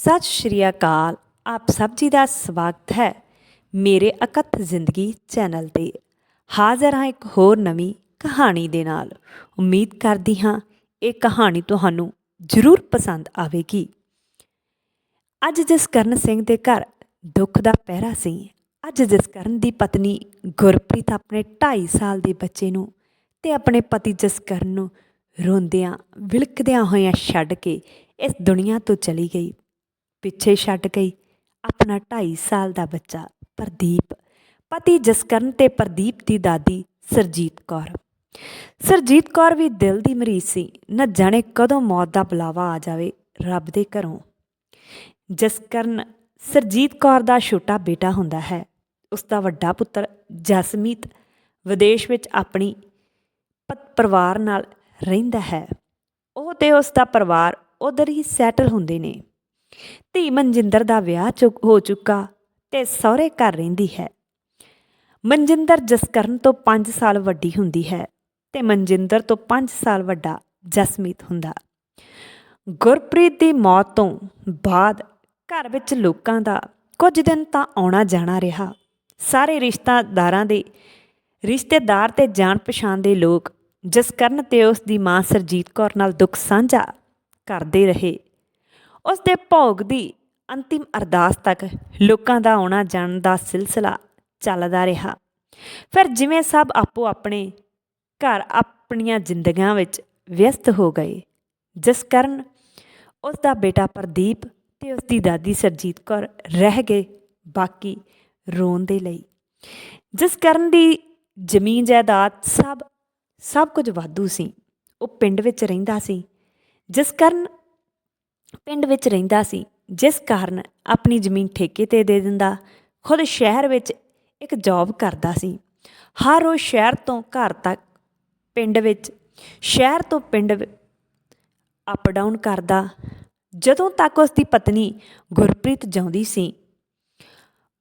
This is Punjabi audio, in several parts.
ਸਤਿ ਸ਼੍ਰੀ ਅਕਾਲ। ਆਪ ਸਭ ਜੀ ਦਾ ਸਵਾਗਤ ਹੈ ਮੇਰੇ ਅਕਥ ਜ਼ਿੰਦਗੀ ਚੈਨਲ ਤੇ। ਹਾਜ਼ਰ ਹਾਂ ਇੱਕ ਹੋਰ ਨਵੀਂ ਕਹਾਣੀ ਦੇ ਨਾਲ। ਉਮੀਦ ਕਰਦੀ ਹਾਂ ਇਹ ਕਹਾਣੀ ਤੁਹਾਨੂੰ ਜ਼ਰੂਰ ਪਸੰਦ ਆਵੇਗੀ। ਅੱਜ ਜਸਕਰਨ ਸਿੰਘ ਦੇ ਘਰ ਦੁੱਖ ਦਾ ਪਹਿਰਾ ਸੀ। ਅੱਜ ਜਸਕਰਨ ਦੀ ਪਤਨੀ ਗੁਰਪ੍ਰੀਤ ਆਪਣੇ 2.5 ਸਾਲ ਦੇ ਬੱਚੇ ਨੂੰ ਤੇ ਆਪਣੇ ਪਤੀ ਜਸਕਰਨ ਨੂੰ ਰੋਂਦਿਆਂ, ਵਿਲਕਦਿਆਂ ਹੋਇਆਂ ਛੱਡ ਕੇ ਇਸ ਦੁਨੀਆ ਤੋਂ ਚਲੀ ਗਈ। ਪਿੱਛੇ ਛੱਡ ਗਈ। ਆਪਣਾ 2.5 ਸਾਲ ਦਾ ਬੱਚਾ ਪ੍ਰਦੀਪ, ਪਤੀ ਜਸਕਰਨ ਤੇ ਪ੍ਰਦੀਪ ਦੀ ਦਾਦੀ ਸਰਜੀਤ ਕੌਰ। ਸਰਜੀਤ ਕੌਰ ਵੀ ਦਿਲ ਦੀ ਮਰੀਜ਼ ਸੀ। ਨਾ ਜਾਣੇ ਕਦੋਂ ਮੌਤ ਦਾ ਬੁਲਾਵਾ ਆ ਜਾਵੇ ਰੱਬ ਦੇ ਘਰੋਂ। ਜਸਕਰਨ, ਸਰਜੀਤ ਕੌਰ ਦਾ ਛੋਟਾ ਬੇਟਾ ਹੁੰਦਾ ਹੈ। ਉਸ ਦਾ ਵੱਡਾ ਪੁੱਤਰ ਜਸਮੀਤ ਵਿਦੇਸ਼ ਵਿੱਚ ਆਪਣੀ ਪ- ਪਰਿਵਾਰ ਨਾਲ ਰਹਿੰਦਾ ਹੈ। ਉਹ ਤੇ ਉਸ ਦਾ ਪਰਿਵਾਰ ਉਧਰ ਹੀ ਸੈਟਲ ਹੁੰਦੇ ਨੇ। ਧੀ ਮਨਜਿੰਦਰ ਦਾ ਵਿਆਹ ਚੁੱਕ ਹੋ ਚੁੱਕਾ ਤੇ ਸਹੁਰੇ ਘਰ ਰਹਿੰਦੀ ਹੈ। ਮਨਜਿੰਦਰ ਜਸਕਰਨ ਤੋਂ 5 ਸਾਲ ਵੱਡੀ ਹੁੰਦੀ ਹੈ ਤੇ ਮਨਜਿੰਦਰ ਤੋਂ 5 ਸਾਲ ਵੱਡਾ ਜਸਮੀਤ ਹੁੰਦਾ। ਗੁਰਪ੍ਰੀਤ ਦੀ ਮੌਤ ਤੋਂ ਬਾਅਦ ਘਰ ਵਿੱਚ ਲੋਕਾਂ ਦਾ ਕੁਝ ਦਿਨ ਤਾਂ ਆਉਣਾ ਜਾਣਾ ਰਿਹਾ। ਸਾਰੇ ਰਿਸ਼ਤੇਦਾਰਾਂ ਦੇ ਰਿਸ਼ਤੇਦਾਰ ਤੇ ਜਾਣ ਪਛਾਣ ਦੇ ਲੋਕ ਜਸਕਰਨ ਤੇ ਉਸ ਦੀ ਮਾਂ ਸਰਜੀਤ ਕੌਰ ਨਾਲ ਦੁੱਖ ਸਾਂਝਾ ਕਰਦੇ ਰਹੇ। ਉਸ ਦੇ ਭੋਗ ਦੀ ਅੰਤਿਮ ਅਰਦਾਸ ਤੱਕ ਲੋਕਾਂ ਦਾ ਆਉਣਾ ਜਾਣ ਦਾ ਸਿਲਸਿਲਾ ਚੱਲਦਾ ਰਿਹਾ। ਫਿਰ ਜਿਵੇਂ ਸਭ ਆਪੋ ਆਪਣੇ ਘਰ ਆਪਣੀਆਂ ਜ਼ਿੰਦਗੀਆਂ ਵਿੱਚ ਵਿਅਸਤ ਹੋ ਗਏ, ਜਿਸ ਕਾਰਨ ਉਸ ਦਾ ਬੇਟਾ ਪ੍ਰਦੀਪ ਤੇ ਉਸ ਦੀ ਦਾਦੀ ਸਰਜੀਤ ਕੌਰ ਰਹਿ ਗਏ ਬਾਕੀ ਰੋਣ ਦੇ ਲਈ। ਜਿਸ ਕਾਰਨ ਦੀ ਜ਼ਮੀਨ ਜਾਇਦਾਦ ਸਭ ਸਭ ਕੁਝ ਵਾਧੂ ਸੀ, ਉਹ ਪਿੰਡ ਵਿੱਚ ਰਹਿੰਦਾ ਸੀ, ਜਿਸ ਕਾਰਨ ਪਿੰਡ ਵਿੱਚ ਰਹਿੰਦਾ ਸੀ, ਜਿਸ ਕਾਰਨ ਆਪਣੀ ਜ਼ਮੀਨ ਠੇਕੇ ਤੇ ਦੇ ਦਿੰਦਾ, ਖੁਦ ਸ਼ਹਿਰ ਵਿੱਚ ਇੱਕ ਜੌਬ ਕਰਦਾ ਸੀ। ਹਰ ਰੋਜ਼ ਸ਼ਹਿਰ ਤੋਂ ਘਰ ਤੱਕ ਪਿੰਡ ਵਿੱਚ, ਸ਼ਹਿਰ ਤੋਂ ਪਿੰਡ ਅਪ ਡਾਊਨ ਕਰਦਾ। ਜਦੋਂ ਤੱਕ ਉਸ ਦੀ ਪਤਨੀ ਗੁਰਪ੍ਰੀਤ ਜਿਉਂਦੀ ਸੀ,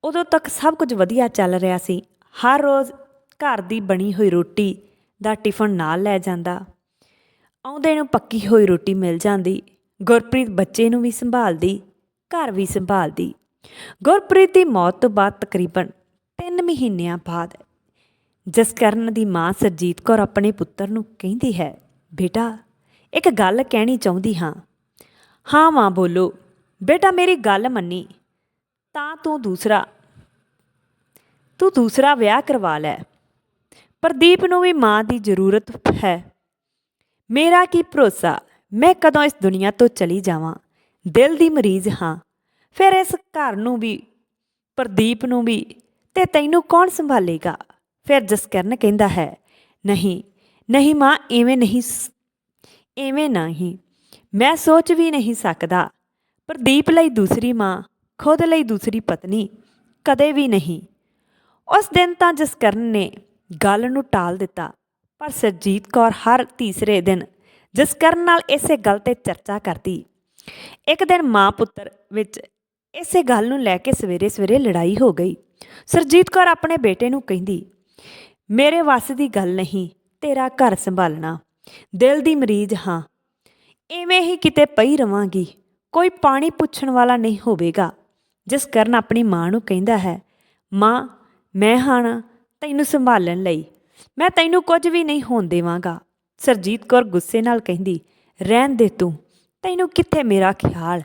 ਉਦੋਂ ਤੱਕ ਸਭ ਕੁਝ ਵਧੀਆ ਚੱਲ ਰਿਹਾ ਸੀ। ਹਰ ਰੋਜ਼ ਘਰ ਦੀ ਬਣੀ ਹੋਈ ਰੋਟੀ ਦਾ ਟਿਫਨ ਨਾਲ ਲੈ ਜਾਂਦਾ। ਆਉਂਦੇ ਨੂੰ ਪੱਕੀ ਹੋਈ ਰੋਟੀ ਮਿਲ ਜਾਂਦੀ। ਗੁਰਪ੍ਰੀਤ ਬੱਚੇ ਨੂੰ ਵੀ ਸੰਭਾਲਦੀ, ਘਰ ਵੀ ਸੰਭਾਲਦੀ। ਗੁਰਪ੍ਰੀਤ ਦੀ ਮੌਤ ਤੋਂ ਬਾਅਦ ਤਕਰੀਬਨ 3 ਮਹੀਨਿਆਂ ਬਾਅਦ ਜਸਕਰਨ ਦੀ ਮਾਂ ਸਰਜੀਤ ਕੌਰ ਆਪਣੇ ਪੁੱਤਰ ਨੂੰ ਕਹਿੰਦੀ ਹੈ, ਬੇਟਾ, ਇੱਕ ਗੱਲ ਕਹਿਣੀ ਚਾਹੁੰਦੀ ਹਾਂ। ਹਾਂ ਮਾਂ ਬੋਲੋ, ਬੇਟਾ ਮੇਰੀ ਗੱਲ ਮੰਨੀ, ਤਾਂ ਤੂੰ ਦੂਸਰਾ ਤੂੰ ਦੂਸਰਾ ਵਿਆਹ ਕਰਵਾ ਲੈ। ਪ੍ਰਦੀਪ ਨੂੰ ਵੀ ਮਾਂ ਦੀ ਜ਼ਰੂਰਤ ਹੈ। ਮੇਰਾ ਕੀ ਭਰੋਸਾ ਮੈਂ ਕਦੋਂ ਇਸ ਦੁਨੀਆ ਤੋਂ ਚਲੀ ਜਾਵਾਂ? ਦਿਲ ਦੀ ਮਰੀਜ਼ ਹਾਂ। ਫਿਰ ਇਸ ਘਰ ਨੂੰ ਵੀ, ਪ੍ਰਦੀਪ ਨੂੰ ਵੀ, ਤੇ ਤੈਨੂੰ ਕੌਣ ਸੰਭਾਲੇਗਾ? ਫਿਰ ਜਸਕਰਨ ਕਹਿੰਦਾ ਹੈ, ਨਹੀਂ ਨਹੀਂ ਮਾਂ ਐਵੇਂ ਨਹੀਂ ਸ- ਐਵੇਂ ਨਹੀਂ ਮੈਂ ਸੋਚ ਵੀ ਨਹੀਂ ਸਕਦਾ। ਪ੍ਰਦੀਪ ਲਈ ਦੂਸਰੀ ਮਾਂ, ਖੁਦ ਲਈ ਦੂਸਰੀ ਪਤਨੀ, ਕਦੇ ਵੀ ਨਹੀਂ। ਉਸ ਦਿਨ ਤਾਂ ਜਸਕਰਨ ਨੇ ਗੱਲ ਨੂੰ ਟਾਲ ਦਿੱਤਾ, ਪਰ ਸਰਜੀਤ ਕੌਰ ਹਰ ਤੀਸਰੇ ਦਿਨ ਜਿਸ ਕਰਨ ਨਾਲ ਇਸੇ ਗੱਲ ਤੇ ਚਰਚਾ ਕਰਦੀ ਇੱਕ ਦਿਨ ਮਾਂ ਪੁੱਤਰ ਵਿੱਚ ਇਸੇ ਗੱਲ ਨੂੰ ਲੈ ਕੇ ਸਵੇਰੇ ਸਵੇਰੇ ਲੜਾਈ ਹੋ ਗਈ। ਸਰਜੀਤ ਕੌਰ ਆਪਣੇ ਬੇਟੇ ਨੂੰ ਕਹਿੰਦੀ, ਮੇਰੇ ਵੱਸ ਦੀ ਗੱਲ ਨਹੀਂ, ਤੇਰਾ ਘਰ ਸੰਭਾਲਣਾ। ਦਿਲ ਦੀ ਮਰੀਜ਼ ਹਾਂ। ਐਵੇਂ ਹੀ ਕਿਤੇ ਪਈ ਰਵਾਂਗੀ। ਕੋਈ ਪਾਣੀ ਪੁੱਛਣ ਵਾਲਾ ਨਹੀਂ ਹੋਵੇਗਾ। ਜਿਸ ਕਰਨ ਆਪਣੀ ਮਾਂ ਨੂੰ ਕਹਿੰਦਾ ਹੈ, ਮਾਂ, ਮੈਂ ਹਾਂ ਤੈਨੂੰ ਸੰਭਾਲਣ ਲਈ। ਮੈਂ ਤੈਨੂੰ ਕੁਝ ਵੀ ਨਹੀਂ ਹੋਣ ਦੇਵਾਂਗਾ। ਸਰਜੀਤ ਕੌਰ ਗੁੱਸੇ ਨਾਲ ਕਹਿੰਦੀ, ਰਹਿਣ ਦੇ ਤੂੰ, ਤੈਨੂੰ ਕਿੱਥੇ ਮੇਰਾ ਖਿਆਲ?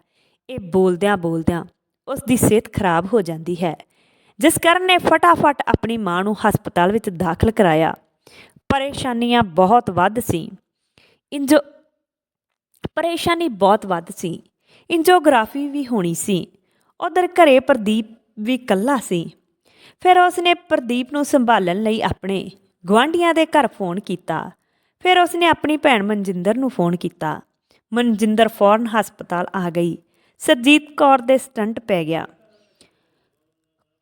ਇਹ ਬੋਲਦਿਆਂ ਬੋਲਦਿਆਂ ਉਸ ਦੀ ਸਿਹਤ ਖਰਾਬ ਹੋ ਜਾਂਦੀ ਹੈ, ਜਿਸ ਕਾਰਨ ਨੇ ਫਟਾਫਟ ਆਪਣੀ ਮਾਂ ਨੂੰ ਹਸਪਤਾਲ ਵਿੱਚ ਦਾਖਲ ਕਰਾਇਆ। ਪਰੇਸ਼ਾਨੀਆਂ ਬਹੁਤ ਵੱਧ ਸੀ। ਇੰਜੋ, ਪਰੇਸ਼ਾਨੀ ਬਹੁਤ ਵੱਧ ਸੀ। ਇੰਜੋਗ੍ਰਾਫੀ ਵੀ ਹੋਣੀ ਸੀ। ਉਧਰ ਘਰੇ ਪ੍ਰਦੀਪ ਵੀ ਇਕੱਲਾ ਸੀ। ਫਿਰ ਉਸਨੇ ਪ੍ਰਦੀਪ ਨੂੰ ਸੰਭਾਲਣ ਲਈ ਆਪਣੇ ਗੁਆਂਢੀਆਂ ਦੇ ਘਰ ਫੋਨ ਕੀਤਾ। ਫਿਰ ਉਸਨੇ ਆਪਣੀ ਭੈਣ ਮਨਜਿੰਦਰ ਨੂੰ ਫੋਨ ਕੀਤਾ। ਮਨਜਿੰਦਰ ਫੌਰਨ ਹਸਪਤਾਲ ਆ ਗਈ। ਸਰਜੀਤ ਕੌਰ ਦੇ ਸਟੰਟ ਪੈ ਗਿਆ।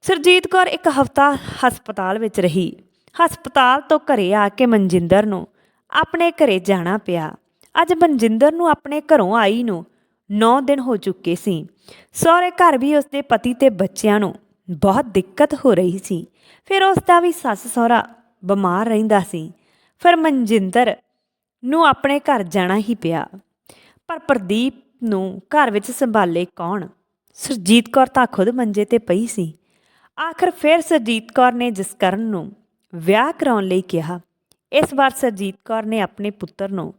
ਸਰਜੀਤ ਕੌਰ ਇੱਕ ਹਫ਼ਤਾ ਹਸਪਤਾਲ ਵਿੱਚ ਰਹੀ। ਹਸਪਤਾਲ ਤੋਂ ਘਰੇ ਆ ਕੇ ਮਨਜਿੰਦਰ ਨੂੰ ਆਪਣੇ ਘਰੇ ਜਾਣਾ ਪਿਆ। ਅੱਜ ਮਨਜਿੰਦਰ ਨੂੰ ਆਪਣੇ ਘਰੋਂ ਆਈ ਨੂੰ 9 ਦਿਨ ਹੋ ਚੁੱਕੇ ਸੀ। ਸਹੁਰੇ ਘਰ ਵੀ ਉਸਦੇ ਪਤੀ ਤੇ ਬੱਚਿਆਂ ਨੂੰ ਬਹੁਤ ਦਿੱਕਤ ਹੋ ਰਹੀ ਸੀ। ਫਿਰ ਉਸ ਦਾ ਵੀ ਸੱਸ ਸਹੁਰਾ ਬਿਮਾਰ ਰਹਿੰਦਾ ਸੀ। ਫਿਰ ਮਨਜਿੰਦਰ ਨੂੰ ਆਪਣੇ ਘਰ ਜਾਣਾ ਹੀ ਪਿਆ। ਪਰ ਪ੍ਰਦੀਪ ਨੂੰ ਘਰ ਵਿੱਚ ਸੰਭਾਲੇ ਕੌਣ? ਸੁਰਜੀਤ ਕੌਰ ਤਾਂ ਖੁਦ ਮੰਜੇ ਤੇ ਪਈ ਸੀ। ਆਖਰ ਫਿਰ ਸੁਰਜੀਤ ਕੌਰ ਨੇ ਜਸਕਰਨ ਨੂੰ ਵਿਆਹ ਕਰਾਉਣ ਲਈ ਕਿਹਾ। ਇਸ ਵਾਰ ਸੁਰਜੀਤ ਕੌਰ ਨੇ ਆਪਣੇ ਪੁੱਤਰ ਨੂੰ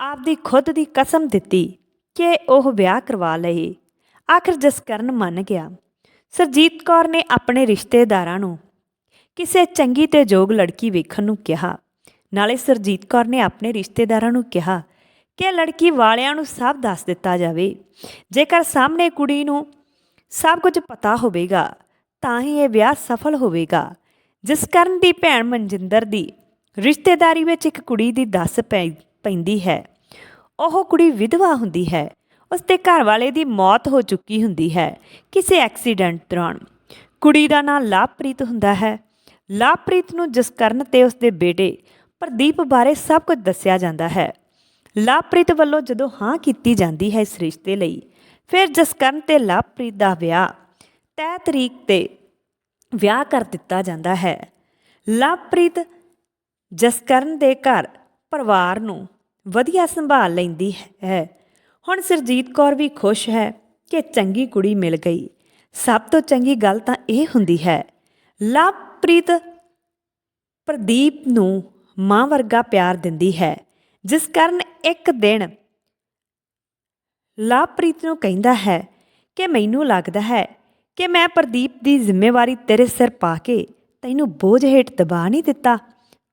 ਆਪਦੀ ਖੁਦ ਦੀ ਕਸਮ ਦਿੱਤੀ ਕਿ ਉਹ ਵਿਆਹ ਕਰਵਾ ਲਏ। ਆਖਰ ਜਸਕਰਨ ਮੰਨ ਗਿਆ। ਸੁਰਜੀਤ ਕੌਰ ਨੇ ਆਪਣੇ ਰਿਸ਼ਤੇਦਾਰਾਂ ਨੂੰ ਕਿਸੇ ਚੰਗੀ ਤੇ ਯੋਗ ਲੜਕੀ ਵੇਖਣ ਨੂੰ ਕਿਹਾ। ਨਾਲੇ ਸੁਰਜੀਤ ਕੌਰ ਨੇ ਆਪਣੇ ਰਿਸ਼ਤੇਦਾਰਾਂ ਨੂੰ ਕਿਹਾ ਕਿ ਲੜਕੀ ਵਾਲਿਆਂ ਨੂੰ ਸਭ ਦੱਸ ਦਿੱਤਾ ਜਾਵੇ। ਜੇਕਰ ਸਾਹਮਣੇ ਕੁੜੀ ਨੂੰ ਸਭ ਕੁਝ ਪਤਾ ਹੋਵੇਗਾ, ਤਾਂ ਹੀ ਇਹ ਵਿਆਹ ਸਫਲ ਹੋਵੇਗਾ। ਜਿਸ ਕਰਨ ਦੀ ਭੈਣ ਮਨਜਿੰਦਰ ਦੀ ਰਿਸ਼ਤੇਦਾਰੀ ਵਿੱਚ ਇੱਕ ਕੁੜੀ ਦੀ ਦੱਸ ਪੈ, ਪੈਂਦੀ ਹੈ। ਉਹ ਕੁੜੀ ਵਿਧਵਾ ਹੁੰਦੀ ਹੈ। ਉਸ ਦੇ ਘਰ ਵਾਲੇ ਦੀ ਮੌਤ ਹੋ ਚੁੱਕੀ ਹੁੰਦੀ ਹੈ ਕਿਸੇ ਐਕਸੀਡੈਂਟ ਦੌਰਾਨ। ਕੁੜੀ ਦਾ ਨਾਂ ਲਾਭਪ੍ਰੀਤ ਹੁੰਦਾ ਹੈ। ਲਾਭਪ੍ਰੀਤ ਨੂੰ ਜਸਕਰਨ ਤੇ ਉਸ ਦੇ ਬੇਟੇ ਪ੍ਰਦੀਪ ਬਾਰੇ ਸਭ ਕੁਝ ਦੱਸਿਆ ਜਾਂਦਾ ਹੈ। ਲਾਭਪ੍ਰੀਤ ਵੱਲੋਂ ਜਦੋਂ ਹਾਂ ਕੀਤੀ ਜਾਂਦੀ ਹੈ ਇਸ ਰਿਸ਼ਤੇ ਲਈ, ਫਿਰ ਜਸਕਰਨ ਤੇ ਲਾਭਪ੍ਰੀਤ ਦਾ ਵਿਆਹ ਤੈਅ ਤਰੀਕ ਤੇ ਵਿਆਹ ਕਰ ਦਿੱਤਾ ਜਾਂਦਾ ਹੈ। ਲਵਪ੍ਰੀਤ ਜਸਕਰਨ ਦੇ ਘਰ ਪਰਿਵਾਰ ਨੂੰ ਵਧੀਆ ਸੰਭਾਲ ਲੈਂਦੀ ਹੈ। ਹੁਣ ਸਰਜੀਤ ਕੌਰ ਵੀ ਖੁਸ਼ ਹੈ ਕਿ ਚੰਗੀ ਕੁੜੀ ਮਿਲ ਗਈ। ਸਭ ਤੋਂ ਚੰਗੀ ਗੱਲ ਤਾਂ ਇਹ ਹੁੰਦੀ ਹੈ ਲਵਪ੍ਰੀਤ ਪ੍ਰਦੀਪ ਨੂੰ ਮਾਂ ਵਰਗਾ ਪਿਆਰ ਦਿੰਦੀ ਹੈ। ਜਿਸ ਕਾਰਨ ਇੱਕ ਦਿਨ ਲਵਪ੍ਰੀਤ ਨੂੰ ਕਹਿੰਦਾ ਹੈ ਕਿ ਮੈਨੂੰ ਲੱਗਦਾ ਹੈ ਕਿ ਮੈਂ ਪ੍ਰਦੀਪ ਦੀ ਜ਼ਿੰਮੇਵਾਰੀ ਤੇਰੇ ਸਿਰ ਪਾ ਕੇ ਤੈਨੂੰ ਬੋਝ ਹੇਠ ਦਬਾ ਨਹੀਂ ਦਿੱਤਾ,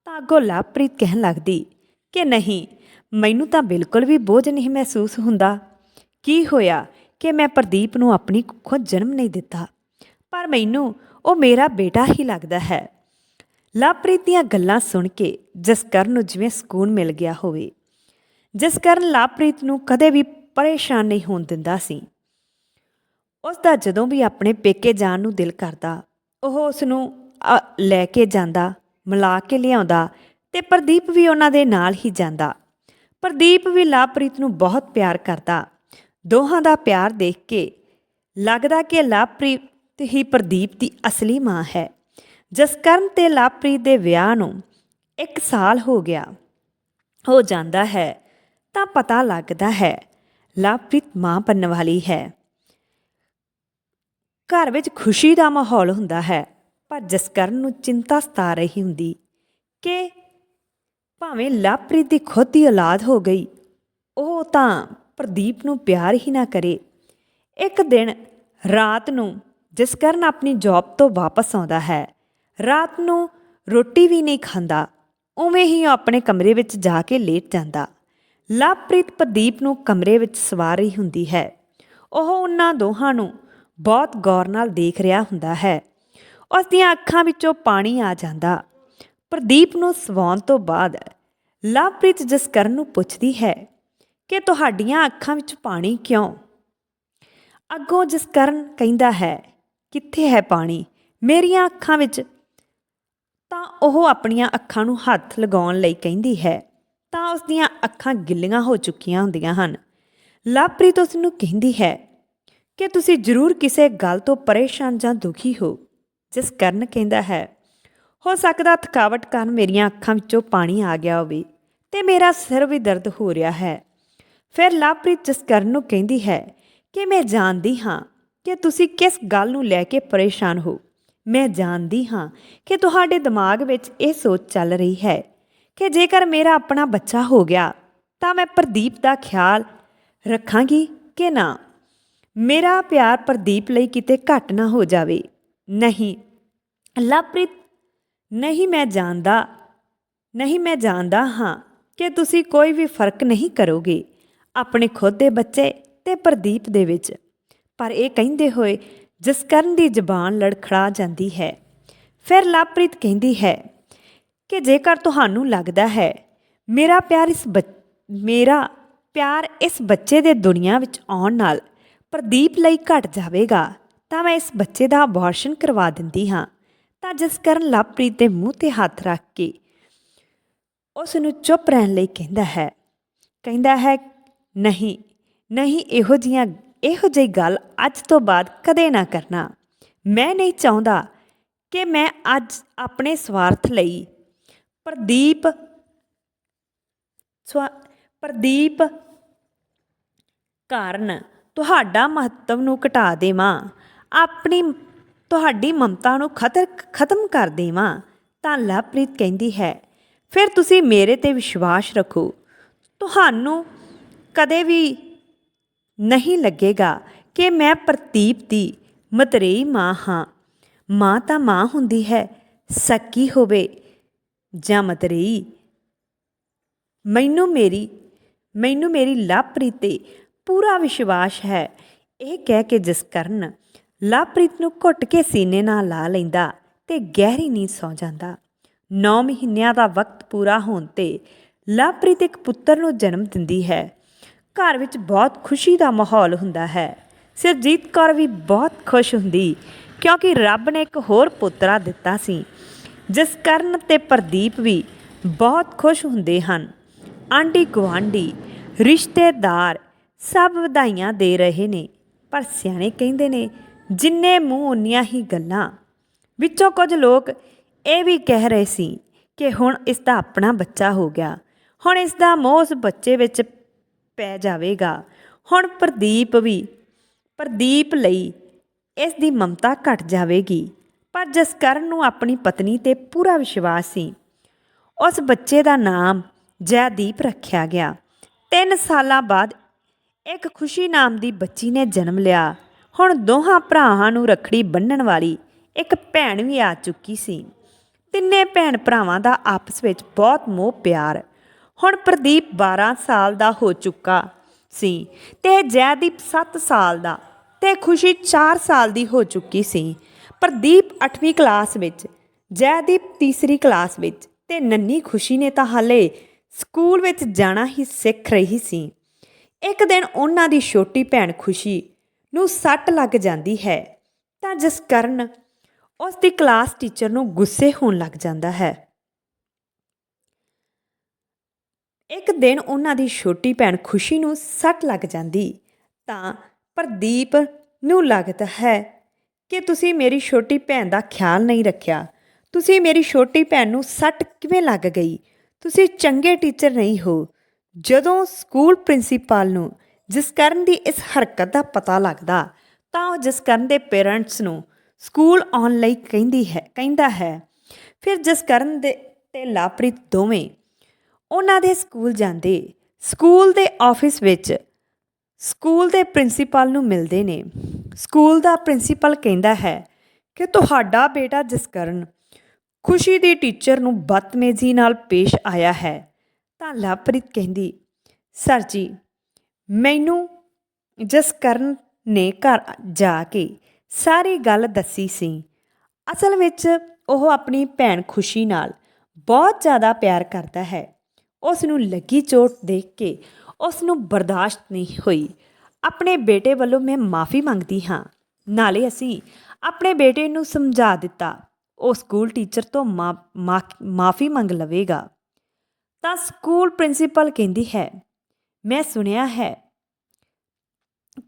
ਤਾਂ ਅੱਗੋਂ ਲਵਪ੍ਰੀਤ ਕਹਿਣ ਲੱਗਦੀ ਕਿ ਨਹੀਂ, ਮੈਨੂੰ ਤਾਂ ਬਿਲਕੁਲ ਵੀ ਬੋਝ ਨਹੀਂ ਮਹਿਸੂਸ ਹੁੰਦਾ। ਕੀ ਹੋਇਆ ਕਿ ਮੈਂ ਪ੍ਰਦੀਪ ਨੂੰ ਆਪਣੀ ਕੁੱਖੋਂ ਜਨਮ ਨਹੀਂ ਦਿੱਤਾ? ਪਰ ਮੈਨੂੰ ਉਹ ਮੇਰਾ ਬੇਟਾ ਹੀ ਲੱਗਦਾ ਹੈ। ਲਵਪ੍ਰੀਤ ਦੀਆਂ ਗੱਲਾਂ ਸੁਣ ਕੇ ਜਸਕਰਨ ਨੂੰ ਜਿਵੇਂ ਸਕੂਨ ਮਿਲ ਗਿਆ ਹੋਵੇ। ਜਸਕਰਨ ਲਵਪ੍ਰੀਤ ਨੂੰ ਕਦੇ ਵੀ ਪਰੇਸ਼ਾਨ ਨਹੀਂ ਹੋਣ ਦਿੰਦਾ ਸੀ। ਉਸ ਦਾ ਜਦੋਂ ਵੀ ਆਪਣੇ ਪੇਕੇ ਜਾਣ ਨੂੰ ਦਿਲ ਕਰਦਾ, ਉਹ ਉਸ ਨੂੰ ਲੈ ਕੇ ਜਾਂਦਾ, ਮਿਲਾ ਕੇ ਲਿਆਉਂਦਾ ਤੇ ਪ੍ਰਦੀਪ ਵੀ ਉਹਨਾਂ ਦੇ ਨਾਲ ਹੀ ਜਾਂਦਾ। ਪ੍ਰਦੀਪ ਵੀ ਲਵਪ੍ਰੀਤ ਨੂੰ ਬਹੁਤ ਪਿਆਰ ਕਰਦਾ। ਦੋਹਾਂ ਦਾ ਪਿਆਰ ਦੇਖ ਕੇ ਲੱਗਦਾ ਕਿ ਲਵਪ੍ਰੀਤ ਹੀ ਪ੍ਰਦੀਪ ਦੀ ਅਸਲੀ ਮਾਂ ਹੈ। ਜਸਕਰਨ ਤੇ ਲਵਪ੍ਰੀਤ ਦੇ ਵਿਆਹ ਨੂੰ 1 ਸਾਲ ਹੋ ਗਿਆ, ਹੋ ਜਾਂਦਾ ਹੈ, ਤਾਂ ਪਤਾ ਲੱਗਦਾ ਹੈ ਲਵਪ੍ਰੀਤ ਮਾਂ ਬਣਨ ਵਾਲੀ ਹੈ। ਘਰ ਵਿੱਚ ਖੁਸ਼ੀ ਦਾ ਮਾਹੌਲ ਹੁੰਦਾ ਹੈ, ਪਰ ਜਸਕਰਨ ਨੂੰ ਚਿੰਤਾ ਸਤਾ ਰਹੀ ਹੁੰਦੀ ਕਿ ਭਾਵੇਂ ਲਵਪ੍ਰੀਤ ਦੀ ਖੁਦ ਦੀ ਔਲਾਦ ਹੋ ਗਈ, ਉਹ ਤਾਂ ਪ੍ਰਦੀਪ ਨੂੰ ਪਿਆਰ ਹੀ ਨਾ ਕਰੇ। ਇੱਕ ਦਿਨ ਰਾਤ ਨੂੰ ਜਸਕਰਨ ਆਪਣੀ ਜੌਬ ਤੋਂ ਵਾਪਸ ਆਉਂਦਾ ਹੈ ਰਾਤ ਨੂੰ ਰੋਟੀ ਵੀ ਨਹੀਂ ਖਾਂਦਾ। ਉਵੇਂ ਹੀ ਉਹ ਆਪਣੇ ਕਮਰੇ ਵਿੱਚ ਜਾ ਕੇ ਲੇਟ ਜਾਂਦਾ। ਲਵਪ੍ਰੀਤ ਪ੍ਰਦੀਪ ਨੂੰ ਕਮਰੇ ਵਿੱਚ ਸਵਾਰ ਰਹੀ ਹੁੰਦੀ ਹੈ। ਉਹ ਉਹਨਾਂ ਦੋਹਾਂ ਨੂੰ ਬਹੁਤ ਗੌਰ ਨਾਲ ਦੇਖ ਰਿਹਾ ਹੁੰਦਾ ਹੈ। ਉਸ ਦੀਆਂ ਅੱਖਾਂ ਵਿੱਚੋਂ ਪਾਣੀ ਆ ਜਾਂਦਾ। ਪ੍ਰਦੀਪ ਨੂੰ ਸਵਾਉਣ ਤੋਂ ਬਾਅਦ ਲਵਪ੍ਰੀਤ ਜਸਕਰਨ ਨੂੰ ਪੁੱਛਦੀ ਹੈ ਕਿ ਤੁਹਾਡੀਆਂ ਅੱਖਾਂ ਵਿੱਚ ਪਾਣੀ ਕਿਉਂ? ਅੱਗੋਂ ਜਸਕਰਨ ਕਹਿੰਦਾ ਹੈ, ਕਿੱਥੇ ਹੈ ਪਾਣੀ? ਮੇਰੀਆਂ ਅੱਖਾਂ ਵਿੱਚ ਤਾਂ ਉਹ ਆਪਣੀਆਂ ਅੱਖਾਂ ਨੂੰ ਹੱਥ ਲਗਾਉਣ ਲਈ ਕਹਿੰਦੀ ਹੈ, ਤਾਂ ਉਸ ਦੀਆਂ ਅੱਖਾਂ ਗਿੱਲੀਆਂ ਹੋ ਚੁੱਕੀਆਂ ਹੁੰਦੀਆਂ ਹਨ। ਲਵਪ੍ਰੀਤ ਉਸ ਨੂੰ ਕਹਿੰਦੀ ਹੈ, ਕਿ ਤੁਸੀਂ ਜ਼ਰੂਰ ਕਿਸੇ ਗੱਲ ਤੋਂ ਪਰੇਸ਼ਾਨ ਜਾਂ ਦੁਖੀ ਹੋ, ਜਿਸ ਕਰਨ ਕਹਿੰਦਾ ਹੈ, ਹੋ ਸਕਦਾ ਥਕਾਵਟ ਕਾਰਨ ਮੇਰੀਆਂ ਅੱਖਾਂ ਵਿੱਚੋਂ ਪਾਣੀ ਆ ਗਿਆ ਹੋਵੇ ਤੇ ਮੇਰਾ ਸਿਰ ਵੀ ਦਰਦ ਹੋ ਰਿਹਾ ਹੈ। ਫਿਰ ਲਵਪ੍ਰੀਤ ਜਿਸ ਕਰਨ ਨੂੰ ਕਹਿੰਦੀ ਹੈ ਕਿ ਮੈਂ ਜਾਣਦੀ ਹਾਂ ਕਿ ਤੁਸੀਂ ਕਿਸ ਗੱਲ ਨੂੰ ਲੈ ਕੇ ਪਰੇਸ਼ਾਨ ਹੋ ਮੈਂ ਜਾਣਦੀ ਹਾਂ ਕਿ ਤੁਹਾਡੇ ਦਿਮਾਗ ਵਿੱਚ ਇਹ ਸੋਚ ਚੱਲ ਰਹੀ ਹੈ ਕਿ ਜੇਕਰ ਮੇਰਾ ਆਪਣਾ ਬੱਚਾ ਹੋ ਗਿਆ, ਤਾਂ ਮੈਂ ਪ੍ਰਦੀਪ ਦਾ ਖਿਆਲ ਰੱਖਾਂਗੀ ਕਿ ਨਾ। ਮੇਰਾ ਪਿਆਰ ਪ੍ਰਦੀਪ ਲਈ ਕਿਤੇ ਘੱਟ ਨਾ ਹੋ ਜਾਵੇ। ਨਹੀਂ। ਲਵਪ੍ਰੀਤ ਨਹੀਂ ਮੈਂ ਜਾਣਦਾ। ਨਹੀਂ ਮੈਂ ਜਾਣਦਾ ਹਾਂ ਕਿ ਤੁਸੀਂ ਕੋਈ ਵੀ ਫ਼ਰਕ ਨਹੀਂ ਕਰੋਗੇ, ਆਪਣੇ ਖੁਦ ਦੇ ਬੱਚੇ ਤੇ ਪ੍ਰਦੀਪ ਦੇ ਵਿੱਚ। ਪਰ ਇਹ ਕਹਿੰਦੇ ਹੋਏ ਜਸਕਰਨ ਦੀ ਜ਼ਬਾਨ ਲੜਖੜਾ ਜਾਂਦੀ ਹੈ। ਫਿਰ ਲਵਪ੍ਰੀਤ ਕਹਿੰਦੀ ਹੈ ਕਿ ਜੇਕਰ ਤੁਹਾਨੂੰ ਲੱਗਦਾ ਹੈ, ਮੇਰਾ ਪਿਆਰ ਇਸ ਬੱਚ- ਮੇਰਾ ਪਿਆਰ ਇਸ ਬੱਚੇ ਦੇ ਦੁਨੀਆ ਵਿੱਚ ਆਉਣ ਨਾਲ ਪ੍ਰਦੀਪ ਲਈ ਘਟ ਜਾਵੇਗਾ, ਤਾਂ ਮੈਂ ਇਸ ਬੱਚੇ ਦਾ ਅਬੋਰਸ਼ਨ ਕਰਵਾ ਦਿੰਦੀ ਹਾਂ। ਤਾਂ ਜਸਕਰਨ ਕਾਰਨ ਲਵਪ੍ਰੀਤ ਦੇ ਮੂੰਹ ਤੇ ਹੱਥ ਰੱਖ ਕੇ ਉਸ ਨੂੰ ਚੁੱਪ ਰਹਿਣ ਲਈ ਕਹਿੰਦਾ ਹੈ ਕਹਿੰਦਾ ਹੈ, ਨਹੀਂ ਨਹੀਂ, ਇਹੋ ਜੀਆਂ ਇਹੋ ਜਿਹੀ ਗੱਲ ਅੱਜ ਤੋਂ ਬਾਅਦ ਕਦੇ ਨਾ ਕਰਨਾ। ਮੈਂ ਨਹੀਂ ਚਾਹੁੰਦਾ ਕਿ ਮੈਂ ਅੱਜ ਆਪਣੇ ਸਵਾਰਥ ਲਈ ਪ੍ਰਦੀਪ ਸਵਾ, ਪ੍ਰਦੀਪ ਕਾਰਨ ਤੁਹਾਡਾ ਮਹੱਤਵ ਨੂੰ ਘਟਾ ਦੇਵਾਂ, ਆਪਣੀ, ਤੁਹਾਡੀ ਮਮਤਾ ਨੂੰ ਖਤਰ, ਖਤਮ ਕਰ ਦੇਵਾਂ, ਤਾਂ ਲਵਪ੍ਰੀਤ ਕਹਿੰਦੀ ਹੈ, ਫਿਰ ਤੁਸੀਂ ਮੇਰੇ ਤੇ ਵਿਸ਼ਵਾਸ ਰੱਖੋ। ਤੁਹਾਨੂੰ ਕਦੇ ਵੀ ਨਹੀਂ ਲੱਗੇਗਾ ਕਿ ਮੈਂ ਪ੍ਰਤੀਪ ਦੀ ਮਤਰੇਈ ਮਾਂ ਹਾਂ। ਮਾਂ ਤਾਂ ਮਾਂ ਹੁੰਦੀ ਹੈ, ਸੱਕੀ ਹੋਵੇ ਜਾਂ ਮਤਰੇਈ। ਮੈਨੂੰ ਮੇਰੀ ਮੈਨੂੰ ਮੇਰੀ ਲਵਪ੍ਰੀਤ ਤੇ ਪੂਰਾ ਵਿਸ਼ਵਾਸ ਹੈ। ਇਹ ਕਹਿ ਕੇ ਜਿਸ ਕਰਨ ਲਵਪ੍ਰੀਤ ਨੂੰ ਘੁੱਟ ਕੇ ਸੀਨੇ ਨਾਲ ਲਾ ਲੈਂਦਾ ਤੇ ਗਹਿਰੀ ਨੀਂਦ ਸੌ ਜਾਂਦਾ। 9 ਮਹੀਨਿਆਂ ਦਾ ਵਕਤ ਪੂਰਾ ਹੋਣ ਤੇ ਲਵਪ੍ਰੀਤ ਇੱਕ ਪੁੱਤਰ ਨੂੰ ਜਨਮ ਦਿੰਦੀ ਹੈ। ਘਰ ਵਿੱਚ ਬਹੁਤ ਖੁਸ਼ੀ ਦਾ ਮਾਹੌਲ ਹੁੰਦਾ ਹੈ। ਸਿਰਜੀਤ ਕੌਰ ਵੀ ਬਹੁਤ ਖੁਸ਼ ਹੁੰਦੀ, ਕਿਉਂਕਿ ਰੱਬ ਨੇ ਇੱਕ ਹੋਰ ਪੁੱਤਰਾ ਦਿੱਤਾ ਸੀ, ਜਿਸ ਕਰਨ ਤੇ ਪ੍ਰਦੀਪ ਵੀ ਬਹੁਤ ਖੁਸ਼ ਹੁੰਦੇ ਹਨ। ਆਂਢੀ ਗੁਆਂਢੀ, ਰਿਸ਼ਤੇਦਾਰ ਸਭ ਵਧਾਈਆਂ ਦੇ ਰਹੇ ਨੇ, ਪਰ ਸਿਆਣੇ ਕਹਿੰਦੇ ਨੇ, ਜਿੰਨੇ ਮੂੰਹ ਉਨੀਆਂ ਹੀ ਗੱਲਾਂ। ਵਿੱਚੋਂ ਕੁਝ ਲੋਕ ਇਹ ਵੀ ਕਹਿ ਰਹੇ ਸੀ ਕਿ ਹੁਣ ਇਸ ਦਾ ਆਪਣਾ ਬੱਚਾ ਹੋ ਗਿਆ, ਹੁਣ ਇਸ ਦਾ ਮੋਹ ਉਸ ਬੱਚੇ ਵਿੱਚ ਪੈ ਜਾਵੇਗਾ। ਹੁਣ ਪ੍ਰਦੀਪ ਵੀ, ਪ੍ਰਦੀਪ ਲਈ ਇਸ ਦੀ ਮਮਤਾ ਘਟ ਜਾਵੇਗੀ। ਪਰ ਜਸਕਰਨ ਨੂੰ ਆਪਣੀ ਪਤਨੀ ਤੇ ਪੂਰਾ ਵਿਸ਼ਵਾਸ ਸੀ। ਉਸ ਬੱਚੇ ਦਾ ਨਾਮ ਜੈਦੀਪ ਰੱਖਿਆ ਗਿਆ। 3 ਸਾਲਾਂ ਬਾਅਦ ਇੱਕ ਖੁਸ਼ੀ ਨਾਮ ਦੀ ਬੱਚੀ ਨੇ ਜਨਮ ਲਿਆ। ਹੁਣ ਦੋਹਾਂ ਭਰਾਵਾਂ ਨੂੰ ਰੱਖੜੀ ਬੰਨਣ ਵਾਲੀ ਇੱਕ ਭੈਣ ਵੀ ਆ ਚੁੱਕੀ ਸੀ। ਤਿੰਨੇ ਭੈਣ ਭਰਾਵਾਂ ਦਾ ਆਪਸ ਵਿੱਚ ਬਹੁਤ ਮੋਹ ਪਿਆਰ ਹੁਣ ਪ੍ਰਦੀਪ 12 ਸਾਲ ਦਾ ਹੋ ਚੁੱਕਾ ਸੀ ਤੇ ਜੈਦੀਪ 7 ਸਾਲ ਦਾ ਤੇ ਖੁਸ਼ੀ 4 ਸਾਲ ਦੀ ਹੋ ਚੁੱਕੀ ਸੀ। ਪ੍ਰਦੀਪ 8ਵੀਂ ਕਲਾਸ ਵਿੱਚ, ਜੈਦੀਪ ਤੀਸਰੀ ਕਲਾਸ ਵਿੱਚ ਤੇ ਨੰਨੀ ਖੁਸ਼ੀ ਨੇ ਤਾਂ ਹਾਲੇ ਸਕੂਲ ਵਿੱਚ ਜਾਣਾ ਹੀ ਸਿੱਖ ਰਹੀ ਸੀ। ਇੱਕ ਦਿਨ ਉਹਨਾਂ ਦੀ ਛੋਟੀ ਭੈਣ ਖੁਸ਼ੀ ਨੂੰ ਸੱਟ ਲੱਗ ਜਾਂਦੀ ਹੈ ਤਾਂ ਜਿਸ ਕਾਰਨ ਉਸ ਦੀ ਕਲਾਸ ਟੀਚਰ ਨੂੰ ਗੁੱਸੇ ਹੋਣ ਲੱਗ ਜਾਂਦਾ ਹੈ। ਇੱਕ ਦਿਨ ਉਹਨਾਂ ਦੀ ਛੋਟੀ ਭੈਣ ਖੁਸ਼ੀ ਨੂੰ ਸੱਟ ਲੱਗ ਜਾਂਦੀ। ਤਾਂ ਪ੍ਰਦੀਪ ਨੂੰ ਲੱਗਦਾ ਹੈ ਕਿ ਤੁਸੀਂ ਮੇਰੀ ਛੋਟੀ ਭੈਣ ਦਾ ਖਿਆਲ ਨਹੀਂ ਰੱਖਿਆ। ਤੁਸੀਂ ਮੇਰੀ ਛੋਟੀ ਭੈਣ ਨੂੰ ਸੱਟ ਕਿਵੇਂ ਲੱਗ ਗਈ? ਤੁਸੀਂ ਚੰਗੇ ਟੀਚਰ ਨਹੀਂ ਹੋ। ਜਦੋਂ ਸਕੂਲ ਪ੍ਰਿੰਸੀਪਲ ਨੂੰ ਜਸਕਰਨ ਦੀ ਇਸ ਹਰਕਤ ਦਾ ਪਤਾ ਲੱਗਦਾ, ਤਾਂ ਉਹ ਜਸਕਰਨ ਦੇ ਪੇਰੈਂਟਸ ਨੂੰ ਸਕੂਲ ਆਉਣ ਲਈ ਕਹਿੰਦੀ ਹੈ ਕਹਿੰਦਾ ਹੈ, ਫਿਰ ਜਸਕਰਨ ਦੇ ਤੇ ਲਾਪ੍ਰੀਤ ਦੋਵੇਂ ਉਹਨਾਂ ਦੇ ਸਕੂਲ ਜਾਂਦੇ। ਸਕੂਲ ਦੇ ਆਫਿਸ ਵਿੱਚ ਸਕੂਲ ਦੇ ਪ੍ਰਿੰਸੀਪਲ ਨੂੰ ਮਿਲਦੇ ਨੇ। ਸਕੂਲ ਦਾ ਪ੍ਰਿੰਸੀਪਲ ਕਹਿੰਦਾ ਹੈ ਕਿ ਤੁਹਾਡਾ ਬੇਟਾ ਜਸਕਰਨ ਖੁਸ਼ੀ ਦੀ ਟੀਚਰ ਨੂੰ ਬਦਤਮੀਜ਼ੀ ਨਾਲ ਪੇਸ਼ ਆਇਆ ਹੈ। ਤਾਂ ਲਵਪ੍ਰੀਤ ਕਹਿੰਦੀ, ਸਰ ਜੀ, ਮੈਨੂੰ ਜਸਕਰਨ ਨੇ ਘਰ ਜਾ ਕੇ ਸਾਰੀ ਗੱਲ ਦੱਸੀ ਸੀ। ਅਸਲ ਵਿੱਚ ਉਹ ਆਪਣੀ ਭੈਣ ਖੁਸ਼ੀ ਨਾਲ ਬਹੁਤ ਜ਼ਿਆਦਾ ਪਿਆਰ ਕਰਦਾ ਹੈ। ਉਸ ਨੂੰ ਲੱਗੀ ਚੋਟ ਦੇਖ ਕੇ ਉਸ ਨੂੰ ਬਰਦਾਸ਼ਤ ਨਹੀਂ ਹੋਈ। ਆਪਣੇ ਬੇਟੇ ਵੱਲੋਂ ਮੈਂ ਮਾਫੀ ਮੰਗਦੀ ਹਾਂ। ਨਾਲੇ ਅਸੀਂ ਆਪਣੇ ਬੇਟੇ ਨੂੰ ਸਮਝਾ ਦਿੱਤਾ, ਉਹ ਸਕੂਲ ਟੀਚਰ ਤੋਂ ਮਾਫੀ ਮੰਗ ਲਵੇਗਾ। ਤਾਂ ਸਕੂਲ ਪ੍ਰਿੰਸੀਪਲ ਕਹਿੰਦੀ ਹੈ, ਮੈਂ ਸੁਣਿਆ ਹੈ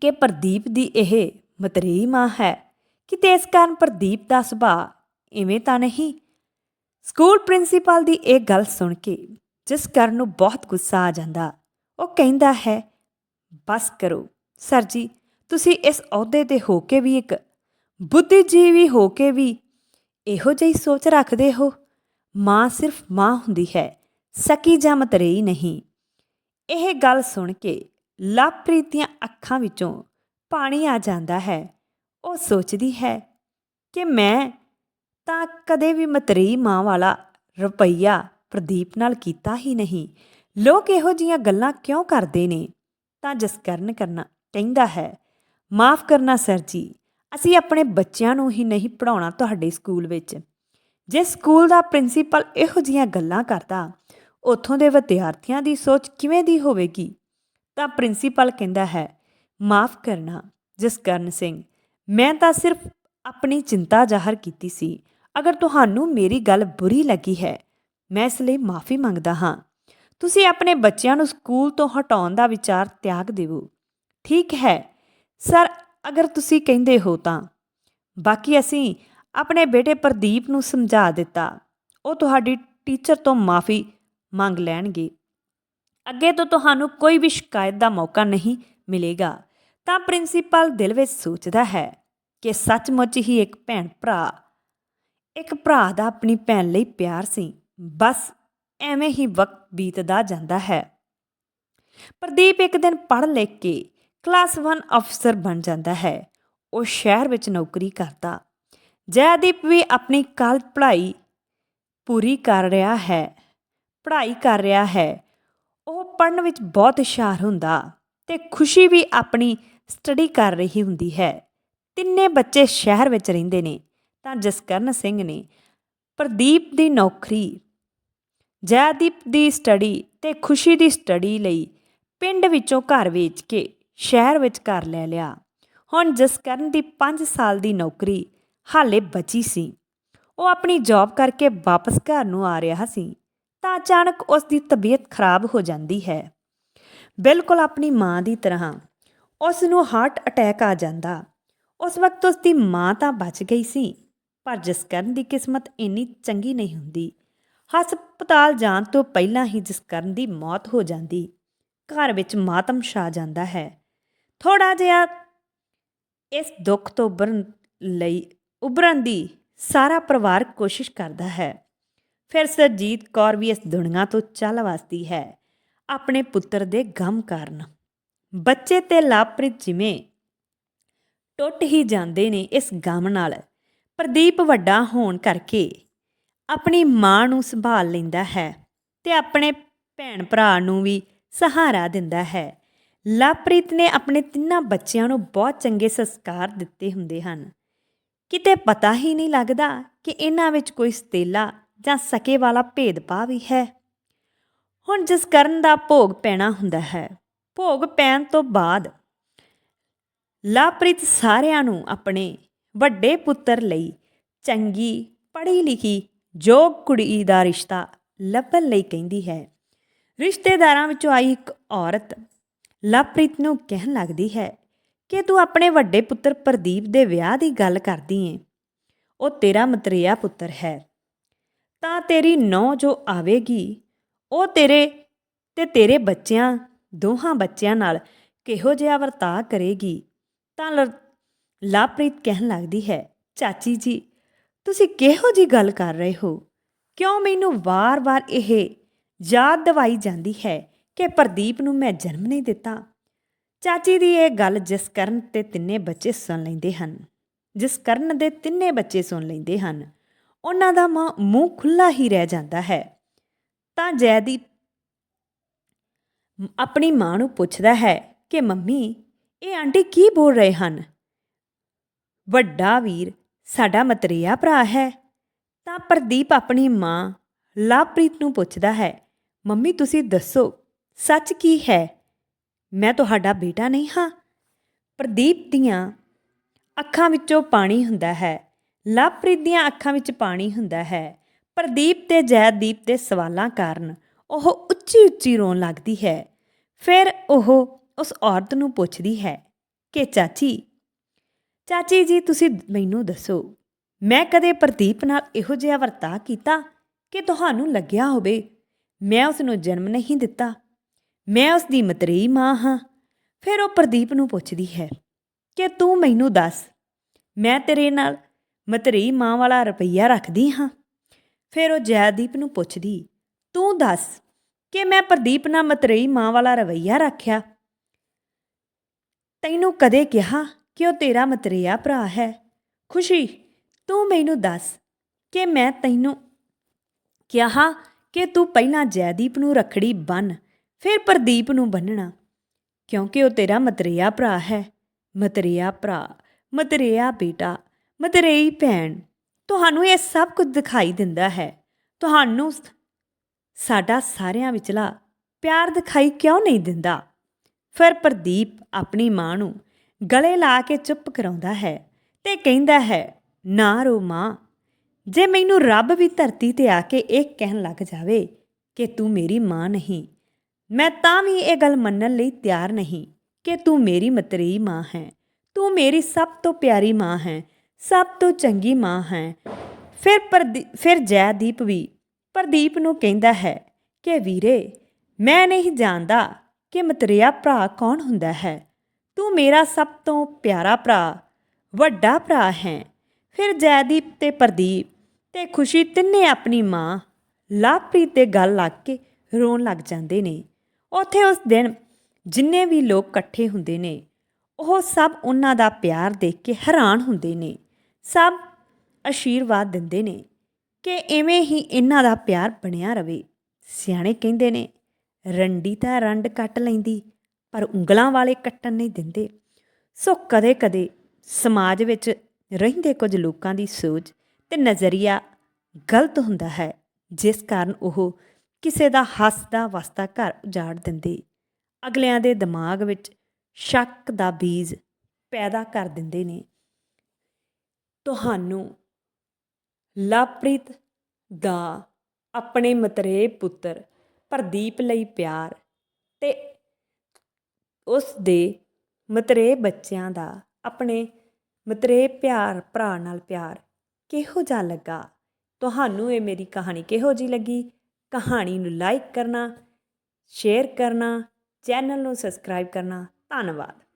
ਕਿ ਪ੍ਰਦੀਪ ਦੀ ਇਹ ਮਤਰੇਈ ਮਾਂ ਹੈ। ਕਿਤੇ ਇਸ ਕਾਰਨ ਪ੍ਰਦੀਪ ਦਾ ਸੁਭਾਅ ਇਵੇਂ ਤਾਂ ਨਹੀਂ? ਸਕੂਲ ਪ੍ਰਿੰਸੀਪਲ ਦੀ ਇਹ ਗੱਲ ਸੁਣ ਕੇ ਜਿਸ ਕਰਨ ਨੂੰ ਬਹੁਤ ਗੁੱਸਾ ਆ ਜਾਂਦਾ, ਉਹ ਕਹਿੰਦਾ ਹੈ, ਬਸ ਕਰੋ, ਸਰ ਜੀ, ਤੁਸੀਂ ਇਸ ਅਹੁਦੇ ਤੇ ਹੋ ਕੇ ਵੀ ਇੱਕ ਬੁੱਧੀਜੀਵੀ ਹੋ ਕੇ ਵੀ ਇਹੋ ਜਿਹੀ ਸੋਚ ਰੱਖਦੇ ਹੋ? ਮਾਂ ਸਿਰਫ ਮਾਂ ਹੁੰਦੀ ਹੈ, ਸਕੀ ਜਾਂ ਮਤਰੇਈ ਨਹੀਂ। ਇਹ ਗੱਲ ਸੁਣ ਕੇ ਲਾਪ੍ਰੀਤ ਦੀਆਂ ਅੱਖਾਂ ਵਿੱਚੋਂ ਪਾਣੀ ਆ ਜਾਂਦਾ ਹੈ। ਉਹ ਸੋਚਦੀ ਹੈ ਕਿ ਮੈਂ ਤਾਂ ਕਦੇ ਵੀ ਮਤਰੇਈ ਮਾਂ ਵਾਲਾ ਰੁਪਈਆ ਪ੍ਰਦੀਪ ਨਾਲ ਕੀਤਾ ਹੀ ਨਹੀਂ। ਲੋਕ ਇਹੋ ਜੀਆਂ ਗੱਲਾਂ ਕਿਉਂ ਕਰਦੇ ਨੇ? ਤਾਂ ਜਸਕਰਨ ਕਰਨਾ ਕਹਿੰਦਾ ਹੈ। ਮਾਫ ਕਰਨਾ ਸਰ ਜੀ, ਅਸੀਂ ਆਪਣੇ ਬੱਚਿਆਂ ਨੂੰ ਹੀ ਨਹੀਂ ਪੜਾਉਣਾ ਤੁਹਾਡੇ ਸਕੂਲ ਵਿੱਚ। ਜੇ ਸਕੂਲ ਦਾ ਪ੍ਰਿੰਸੀਪਲ ਇਹੋ ਜੀਆਂ ਗੱਲਾਂ ਕਰਦਾ, ਉੱਥੋਂ ਦੇ ਵਿਦਿਆਰਥੀਆਂ ਦੀ ਸੋਚ ਕਿਵੇਂ ਦੀ ਹੋਵੇਗੀ? ਤਾਂ ਪ੍ਰਿੰਸੀਪਲ ਕਹਿੰਦਾ ਹੈ, ਮਾਫ ਕਰਨਾ, ਜਸਕਰਨ ਸਿੰਘ, ਮੈਂ ਤਾਂ ਸਿਰਫ ਆਪਣੀ ਚਿੰਤਾ ਜ਼ਾਹਰ ਕੀਤੀ ਸੀ। ਅਗਰ ਤੁਹਾਨੂੰ ਮੇਰੀ ਗੱਲ ਬੁਰੀ ਲੱਗੀ ਹੈ ਮੈਂ ਇਸ ਲਈ ਮਾਫੀ ਮੰਗਦਾ ਹਾਂ। ਤੁਸੀਂ ਆਪਣੇ ਬੱਚਿਆਂ ਨੂੰ ਸਕੂਲ ਤੋਂ ਹਟਾਉਣ ਦਾ ਵਿਚਾਰ ਤਿਆਗ ਦਿਵੋ। ਠੀਕ ਹੈ। ਸਰ, ਅਗਰ ਤੁਸੀਂ ਕਹਿੰਦੇ ਹੋ ਤਾਂ। ਬਾਕੀ ਅਸੀਂ ਆਪਣੇ ਬੇਟੇ ਪ੍ਰਦੀਪ ਨੂੰ ਸਮਝਾ ਦਿੱਤਾ। ਉਹ ਤੁਹਾਡੀ ਟੀਚਰ ਤੋਂ ਮਾਫੀ ਮੰਗ ਲੈਣਗੇ। ਅੱਗੇ ਤੋਂ ਤੁਹਾਨੂੰ ਕੋਈ ਵੀ ਸ਼ਿਕਾਇਤ ਦਾ ਮੌਕਾ ਨਹੀਂ ਮਿਲੇਗਾ। ਤਾਂ ਪ੍ਰਿੰਸੀਪਲ ਦਿਲ ਵਿੱਚ ਸੋਚਦਾ ਹੈ ਕਿ ਸੱਚਮੁੱਚ ਹੀ ਇੱਕ ਭੈਣ ਭਰਾ, ਇੱਕ ਭਰਾ ਦਾ ਆਪਣੀ ਭੈਣ ਲਈ ਪਿਆਰ ਸੀ। ਬਸ ਐਵੇਂ ਹੀ ਵਕਤ ਬੀਤਦਾ ਜਾਂਦਾ ਹੈ। ਪ੍ਰਦੀਪ ਇੱਕ ਦਿਨ ਪੜ੍ਹ ਲਿਖ ਕੇ ਕਲਾਸ 1 ਅਫਸਰ ਬਣ ਜਾਂਦਾ ਹੈ। ਉਹ ਸ਼ਹਿਰ ਵਿੱਚ ਨੌਕਰੀ ਕਰਦਾ। ਜੈਦੀਪ ਵੀ ਆਪਣੀ ਕਾਲਜ ਪੜ੍ਹਾਈ ਪੂਰੀ ਕਰ ਰਿਹਾ ਹੈ। ਪੜ੍ਹਾਈ ਕਰ ਰਿਹਾ ਹੈ। ਉਹ ਪੜ੍ਹਨ ਵਿੱਚ ਬਹੁਤ ਹੁਸ਼ਿਆਰ ਹੁੰਦਾ ਤੇ ਖੁਸ਼ੀ ਵੀ ਆਪਣੀ ਸਟੱਡੀ ਕਰ ਰਹੀ ਹੁੰਦੀ ਹੈ। ਤਿੰਨੇ ਬੱਚੇ ਸ਼ਹਿਰ ਵਿੱਚ ਰਹਿੰਦੇ ਨੇ ਤਾਂ ਜਸਕਰਨ ਸਿੰਘ ਨੇ ਪ੍ਰਦੀਪ ਦੀ ਨੌਕਰੀ ਜੈਦੀਪ ਦੀ ਸਟੱਡੀ ਤੇ ਖੁਸ਼ੀ ਦੀ ਸਟੱਡੀ ਲਈ ਪਿੰਡ ਵਿੱਚੋਂ ਘਰ ਵੇਚ ਕੇ ਸ਼ਹਿਰ ਵਿੱਚ ਘਰ ਲੈ ਲਿਆ। ਹੁਣ ਜਸਕਰਨ ਦੀ 5 ਸਾਲ ਦੀ ਨੌਕਰੀ ਹਾਲੇ ਬਚੀ ਸੀ। ਉਹ ਆਪਣੀ ਜੌਬ ਕਰਕੇ ਵਾਪਸ ਘਰ ਨੂੰ ਆ ਰਿਹਾ ਸੀ ਤਾਂ ਅਚਾਨਕ ਉਸ ਦੀ ਤਬੀਅਤ ਖਰਾਬ ਹੋ ਜਾਂਦੀ ਹੈ। ਬਿਲਕੁਲ ਆਪਣੀ ਮਾਂ ਦੀ ਤਰ੍ਹਾਂ ਉਸ ਨੂੰ ਹਾਰਟ ਅਟੈਕ ਆ ਜਾਂਦਾ। ਉਸ ਵਕਤ ਉਸ ਦੀ ਮਾਂ ਤਾਂ ਬਚ ਗਈ ਸੀ, ਪਰ ਜਸਕਰਨ ਦੀ ਕਿਸਮਤ ਇੰਨੀ ਚੰਗੀ ਨਹੀਂ ਹੁੰਦੀ। ਹਸਪਤਾਲ ਜਾਣ ਤੋਂ ਪਹਿਲਾਂ ਹੀ ਜਸਕਰਨ ਦੀ ਮੌਤ ਹੋ ਜਾਂਦੀ। ਘਰ ਵਿੱਚ ਮਾਤਮ ਛਾ ਜਾਂਦਾ ਹੈ। ਥੋੜਾ ਜਿਹਾ ਇਸ ਦੁੱਖ ਤੋਂ ਉਭਰਨ ਲਈ ਉਭਰਨ ਦੀ ਸਾਰਾ ਪਰਿਵਾਰ ਕੋਸ਼ਿਸ਼ ਕਰਦਾ ਹੈ। ਫਿਰ ਸਰਜੀਤ ਕੌਰ ਵੀ ਇਸ ਦੁਨੀਆ ਤੋਂ ਚੱਲ ਵਸਦੀ ਹੈ, ਆਪਣੇ ਪੁੱਤਰ ਦੇ ਗਮ ਕਾਰਨ। ਬੱਚੇ ਤੇ ਲਾਪ੍ਰਿਤ ਜਿਵੇਂ ਟੁੱਟ ਹੀ ਜਾਂਦੇ ਨੇ ਇਸ ਗਮ ਨਾਲ। ਪ੍ਰਦੀਪ ਵੱਡਾ ਹੋਣ ਕਰਕੇ ਆਪਣੀ ਮਾਂ ਨੂੰ ਸੰਭਾਲ ਲੈਂਦਾ ਹੈ ਤੇ ਆਪਣੇ ਭੈਣ ਭਰਾ ਨੂੰ ਵੀ ਸਹਾਰਾ ਦਿੰਦਾ ਹੈ। ਲਾਪ੍ਰੀਤ ਨੇ ਆਪਣੇ ਤਿੰਨਾਂ ਬੱਚਿਆਂ ਨੂੰ ਬਹੁਤ ਚੰਗੇ ਸੰਸਕਾਰ ਦਿੱਤੇ ਹੁੰਦੇ ਹਨ। ਕਿਤੇ ਪਤਾ ਹੀ ਨਹੀਂ ਲੱਗਦਾ ਕਿ ਇਹਨਾਂ ਵਿੱਚ ਕੋਈ ਸਤੇਲਾ ਜਾਂ ਸਕੇ ਵਾਲਾ ਭੇਦਭਾਵ ਵੀ ਹੈ। ਹੁਣ ਜਿਸ ਕਰਨ ਦਾ ਭੋਗ ਪੈਣਾ ਹੁੰਦਾ ਹੈ, ਭੋਗ ਪੈਣ ਤੋਂ ਬਾਅਦ ਲਾਪ੍ਰੀਤ ਸਾਰਿਆਂ ਨੂੰ ਆਪਣੇ ਵੱਡੇ ਪੁੱਤਰ ਲਈ ਚੰਗੀ ਪੜ੍ਹੀ ਲਿਖੀ ਜੋ ਕੁੜੀ ਦਾ ਰਿਸ਼ਤਾ ਲੱਭਣ ਲਈ ਕਹਿੰਦੀ ਹੈ। ਰਿਸ਼ਤੇਦਾਰਾਂ ਵਿੱਚੋਂ ਆਈ ਇੱਕ ਔਰਤ ਲਵਪ੍ਰੀਤ ਨੂੰ ਕਹਿਣ ਲੱਗਦੀ ਹੈ ਕਿ ਤੂੰ ਆਪਣੇ ਵੱਡੇ ਪੁੱਤਰ ਪ੍ਰਦੀਪ ਦੇ ਵਿਆਹ ਦੀ ਗੱਲ ਕਰਦੀ ਏ। ਉਹ ਤੇਰਾ ਮਤਰੇਆ ਪੁੱਤਰ ਹੈ। ਤਾਂ ਤੇਰੀ ਨੌ ਜੋ ਆਵੇਗੀ, ਉਹ ਤੇਰੇ ਤੇ ਤੇਰੇ ਬੱਚਿਆਂ, ਦੋਹਾਂ ਬੱਚਿਆਂ ਨਾਲ ਕਿਹੋ ਜਿਹਾ ਵਰਤਾਅ ਕਰੇਗੀ? ਤਾਂ ਲ- ਲਵਪ੍ਰੀਤ ਕਹਿਣ ਲੱਗਦੀ ਹੈ, ਚਾਚੀ ਜੀ ਤੁਸੀਂ ਕਿਹੋ ਜੀ ਗੱਲ ਕਰ ਰਹੇ ਹੋ? ਕਿਉਂ ਮੈਨੂੰ ਵਾਰ-ਵਾਰ ਇਹ ਯਾਦ ਦਿਵਾਈ ਜਾਂਦੀ ਹੈ ਕਿ ਪ੍ਰਦੀਪ ਨੂੰ ਮੈਂ ਜਨਮ ਨਹੀਂ ਦਿੱਤਾ? ਚਾਚੀ ਦੀ ਇਹ ਗੱਲ ਜਿਸ ਕਰਨ ਤੇ ਤਿੰਨੇ ਬੱਚੇ ਸੁਣ ਲੈਂਦੇ ਹਨ, ਜਿਸ ਕਰਨ ਦੇ ਤਿੰਨੇ ਬੱਚੇ ਸੁਣ ਲੈਂਦੇ ਹਨ, ਉਹਨਾਂ ਦਾ ਮਾਂ ਮੂੰਹ ਖੁੱਲਾ ਹੀ ਰਹਿ ਜਾਂਦਾ ਹੈ। ਤਾਂ ਜੈਦੀਪ ਆਪਣੀ ਮਾਂ ਨੂੰ ਪੁੱਛਦਾ ਹੈ ਕਿ ਮੰਮੀ, ਇਹ ਆਂਟੀ ਕੀ ਬੋਲ ਰਹੇ ਹਨ? ਵੱਡਾ ਵੀਰ ਸਾਡਾ ਮਤਰੇਆ ਭਰਾ ਹੈ। ਤਾਂ ਪ੍ਰਦੀਪ ਆਪਣੀ ਮਾਂ ਲਵਪ੍ਰੀਤ ਨੂੰ ਪੁੱਛਦਾ ਹੈ, ਮੰਮੀ, ਤੁਸੀਂ ਦੱਸੋ, ਸੱਚ ਕੀ ਹੈ? ਮੈਂ ਤੁਹਾਡਾ ਬੇਟਾ ਨਹੀਂ ਹਾਂ। ਪ੍ਰਦੀਪ ਦੀਆਂ ਅੱਖਾਂ ਵਿੱਚੋਂ ਪਾਣੀ ਹੁੰਦਾ ਹੈ। ਲਵਪ੍ਰੀਤ ਦੀਆਂ ਅੱਖਾਂ ਵਿੱਚ ਪਾਣੀ ਹੁੰਦਾ ਹੈ। ਪ੍ਰਦੀਪ ਤੇ ਜੈਦੀਪ ਦੇ ਸਵਾਲਾਂ ਕਾਰਨ ਉਹ ਉੱਚੀ ਉੱਚੀ ਰੋਣ ਲੱਗਦੀ ਹੈ। ਫਿਰ ਉਹ ਉਸ ਔਰਤ ਨੂੰ ਪੁੱਛਦੀ ਹੈ ਕਿ ਚਾਚੀ ਚਾਚੀ ਜੀ, ਤੁਸੀਂ ਮੈਨੂੰ ਦੱਸੋ, ਮੈਂ ਕਦੇ ਪ੍ਰਦੀਪ ਨਾਲ ਇਹੋ ਜਿਹਾ ਵਰਤਾਅ ਕੀਤਾ ਕਿ ਤੁਹਾਨੂੰ ਲੱਗਿਆ ਹੋਵੇ ਮੈਂ ਉਸ ਨੂੰ ਜਨਮ ਨਹੀਂ ਦਿੱਤਾ? ਮੈਂ ਉਸ ਦੀ ਮਤਰੇਈ ਮਾਂ ਹਾਂ। ਫਿਰ ਉਹ ਪ੍ਰਦੀਪ ਨੂੰ ਪੁੱਛਦੀ ਹੈ ਕਿ ਤੂੰ ਮੈਨੂੰ ਦੱਸ, ਮੈਂ ਤੇਰੇ ਨਾਲ ਮਤਰੇਈ ਮਾਂ ਵਾਲਾ ਰੁਪਈਆ ਰੱਖਦੀ ਹਾਂ? ਫਿਰ ਉਹ ਜੈਦੀਪ ਨੂੰ ਪੁੱਛਦੀ, ਤੂੰ ਦੱਸ ਕਿ ਮੈਂ ਪ੍ਰਦੀਪ ਨਾਲ ਮਤਰੇਈ ਮਾਂ ਵਾਲਾ ਰਵਈਆ ਰੱਖਿਆ? ਤੈਨੂੰ ਕਦੇ ਕਿਹਾ ਕਿ ਉਹ ਤੇਰਾ ਮਤਰੇਆ ਭਰਾ ਹੈ। ਖੁਸ਼ੀ, ਤੂੰ ਮੈਨੂੰ ਦੱਸ ਕਿ ਮੈਂ ਤੈਨੂੰ ਕਿਹਾ ਕਿ ਤੂੰ ਪਹਿਲਾਂ ਜੈਦੀਪ ਨੂੰ ਰਖੜੀ ਬੰਨ, ਫਿਰ ਪ੍ਰਦੀਪ ਨੂੰ ਬੰਨਣਾ, ਕਿਉਂਕਿ ਉਹ ਤੇਰਾ ਮਤਰੇਆ ਭਰਾ ਹੈ। ਮਤਰੇਆ ਭਰਾ, ਮਤਰੇਆ ਬੇਟਾ, ਮਤਰੇਈ ਭੈਣ, ਤੁਹਾਨੂੰ ਇਹ ਸਭ ਕੁਝ ਦਿਖਾਈ ਦਿੰਦਾ ਹੈ। ਤੁਹਾਨੂੰ ਸਾਡਾ ਸਾਰਿਆਂ ਵਿਚਲਾ ਪਿਆਰ ਦਿਖਾਈ ਕਿਉਂ ਨਹੀਂ ਦਿੰਦਾ? ਫਿਰ ਪ੍ਰਦੀਪ ਆਪਣੀ ਮਾਂ ਨੂੰ ਗਲੇ ਲਾ ਕੇ ਚੁੱਪ ਕਰਾਉਂਦਾ ਹੈ ਤੇ ਕਹਿੰਦਾ ਹੈ, ਨਾ ਰੋ ਮਾਂ, ਜੇ ਮੈਨੂੰ ਰੱਬ ਵੀ ਧਰਤੀ ਤੇ ਆ ਕੇ ਇਹ ਕਹਿਣ ਲੱਗ ਜਾਵੇ ਕਿ ਤੂੰ ਮੇਰੀ ਮਾਂ ਨਹੀਂ, ਮੈਂ ਤਾਂ ਵੀ ਇਹ ਗੱਲ ਮੰਨਣ ਲਈ ਤਿਆਰ ਨਹੀਂ ਕਿ ਤੂੰ ਮੇਰੀ ਮਤਰੇਈ ਮਾਂ ਹੈ। ਤੂੰ ਮੇਰੀ ਸਭ ਤੋਂ ਪਿਆਰੀ ਮਾਂ ਹੈ, ਸਭ ਤੋਂ ਚੰਗੀ ਮਾਂ ਹੈ। ਫਿਰ ਪ੍ਰਦੀ, ਫਿਰ ਜੈਦੀਪ ਵੀ ਪ੍ਰਦੀਪ ਨੂੰ ਕਹਿੰਦਾ ਹੈ ਕਿ ਵੀਰੇ, ਮੈਂ ਨਹੀਂ ਜਾਣਦਾ ਕਿ ਮਤਰੇਆ ਭਰਾ ਕੌਣ ਹੁੰਦਾ ਹੈ। ਤੂੰ ਮੇਰਾ ਸਭ ਤੋਂ ਪਿਆਰਾ ਭਰਾ, ਵੱਡਾ ਭਰਾ ਹੈ। ਫਿਰ ਜੈਦੀਪ ਤੇ ਪ੍ਰਦੀਪ ਤੇ ਖੁਸ਼ੀ ਤਿੰਨੇ ਆਪਣੀ ਮਾਂ ਲਵਪ੍ਰੀਤ 'ਤੇ ਗੱਲ ਲੱਗ ਕੇ ਰੋਣ ਲੱਗ ਜਾਂਦੇ ਨੇ। ਉੱਥੇ ਉਸ ਦਿਨ ਜਿੰਨੇ ਵੀ ਲੋਕ ਇਕੱਠੇ ਹੁੰਦੇ ਨੇ, ਉਹ ਸਭ ਉਹਨਾਂ ਦਾ ਪਿਆਰ ਦੇਖ ਕੇ ਹੈਰਾਨ ਹੁੰਦੇ ਨੇ। ਸਭ ਆਸ਼ੀਰਵਾਦ ਦਿੰਦੇ ਨੇ ਕਿ ਐਵੇਂ ਹੀ ਇਹਨਾਂ ਦਾ ਪਿਆਰ ਬਣਿਆ ਰਵੇ। ਸਿਆਣੇ ਕਹਿੰਦੇ ਨੇ, ਰੰਡੀ ਤਾਂ ਰੰਡ ਕੱਟ ਲੈਂਦੀ ਪਰ ਉਂਗਲਾਂ ਵਾਲੇ ਕੱਟਣ ਨਹੀਂ ਦਿੰਦੇ। ਸੋ ਕਦੇ-ਕਦੇ ਸਮਾਜ ਵਿੱਚ ਰਹਿੰਦੇ ਕੁਝ ਲੋਕਾਂ ਦੀ ਸੋਚ ਤੇ ਨਜ਼ਰੀਆ ਗਲਤ ਹੁੰਦਾ ਹੈ, ਜਿਸ ਕਾਰਨ ਉਹ ਕਿਸੇ ਦਾ ਹੱਸਦਾ ਵਸਦਾ ਘਰ ਉਜਾੜ ਦਿੰਦੇ। ਅਗਲਿਆਂ ਦੇ ਦਿਮਾਗ ਵਿੱਚ ਸ਼ੱਕ ਦਾ ਬੀਜ ਪੈਦਾ ਕਰ ਦਿੰਦੇ ਨੇ। ਤੁਹਾਨੂੰ ਲਵਪ੍ਰੀਤ ਦਾ ਆਪਣੇ ਮਤਰੇ ਪੁੱਤਰ ਪ੍ਰਦੀਪ ਲਈ ਪਿਆਰ ਤੇ ਉਸ ਦੇ ਮਤਰੇ ਬੱਚਿਆਂ ਦਾ ਆਪਣੇ ਮਤਰੇ ਪਿਆਰ, ਭਰਾ ਨਾਲ ਪਿਆਰ ਕਿਹੋ ਜਿਹਾ ਲੱਗਾ? ਤੁਹਾਨੂੰ ਇਹ ਮੇਰੀ ਕਹਾਣੀ ਕਿਹੋ ਜੀ ਲੱਗੀ? ਕਹਾਣੀ ਨੂੰ ਲਾਈਕ ਕਰਨਾ ਸ਼ੇਅਰ ਕਰਨਾ ਚੈਨਲ ਨੂੰ ਸਬਸਕ੍ਰਾਈਬ ਕਰਨਾ। ਧੰਨਵਾਦ।